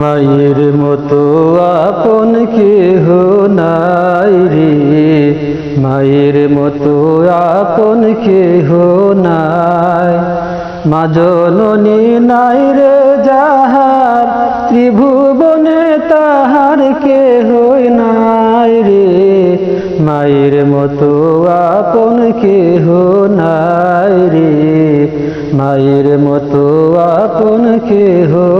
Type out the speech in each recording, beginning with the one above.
মায়ের মতো আপন কেহ নাই রে। মায়ের মতো আপন কেহ নাই। মা জননী নাই রে যাহার, ত্রিভুবনে তাহার কেহ নাই রে। মায়ের মতো আপন কেহ নাই রে। মায়ের মতো আপন কেহ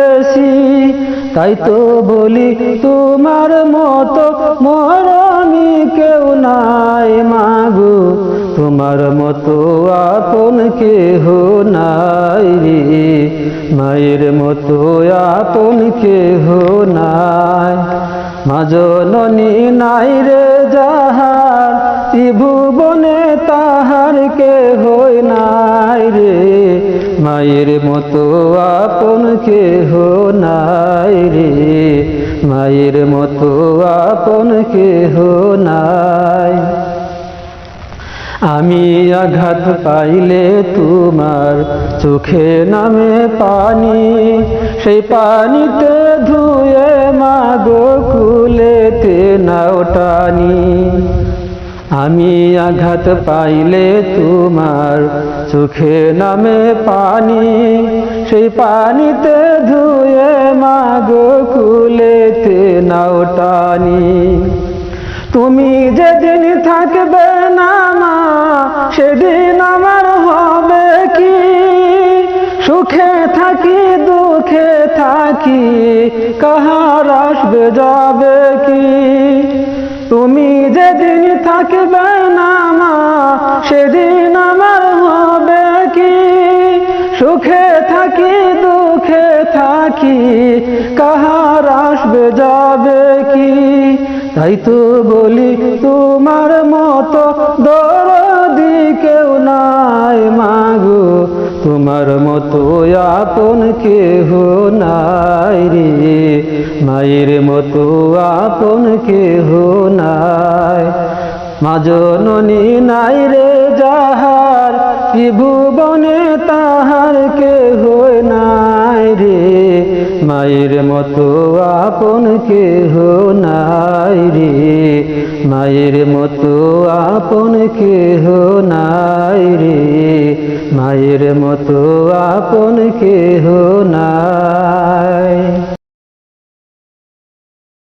তাই তো বলি তোমার মতো মরমি কেউ নাই মাগু। তোমার মতো আপন কেহ নাই রে। মায়ের মতো আপন কেহ নাই। মাজ জননী নাই রে মায়ের মতো আপন কেহ নাই রে। মায়ের মতো আপন কেহ নাই। আমি আঘাত পাইলে তোমার চোখে নামে পানি, সেই পানিতে ধুয়ে মাগো কুলেতে নাও টানি। আমি আঘাত পাইলে তোমার চোখে নামে পানি, সেই পানিতে ধুয়ে মাগো কুলেতে নাও টানি। তুমি যেদিন থাকবে না মা, সেদিন আমার হবে কি? সুখে থাকি, দুঃখে থাকি, কাহার আসবে, যাবে কি? থাকবে না মা, সেদিন আমার হবে কি? সুখে থাকি, দুঃখে থাকি, কাহার আসবে, যাবে কি? তাই তো বলি, তোমার মতো দরদি কেউ নাই মাগো তোমার মতো আপন কেহ নাই রে। মায়ের মতো আপন কেহ নাই। মা জননী নাই রে যাহার ত্রিভুবনে তাহার কেহ নাই রে? মায়ের মতো আপন কেহ নাই রে। মায়ের মতো আপন কেহ নাই রে। মায়ের মতো আপন কেহ নাই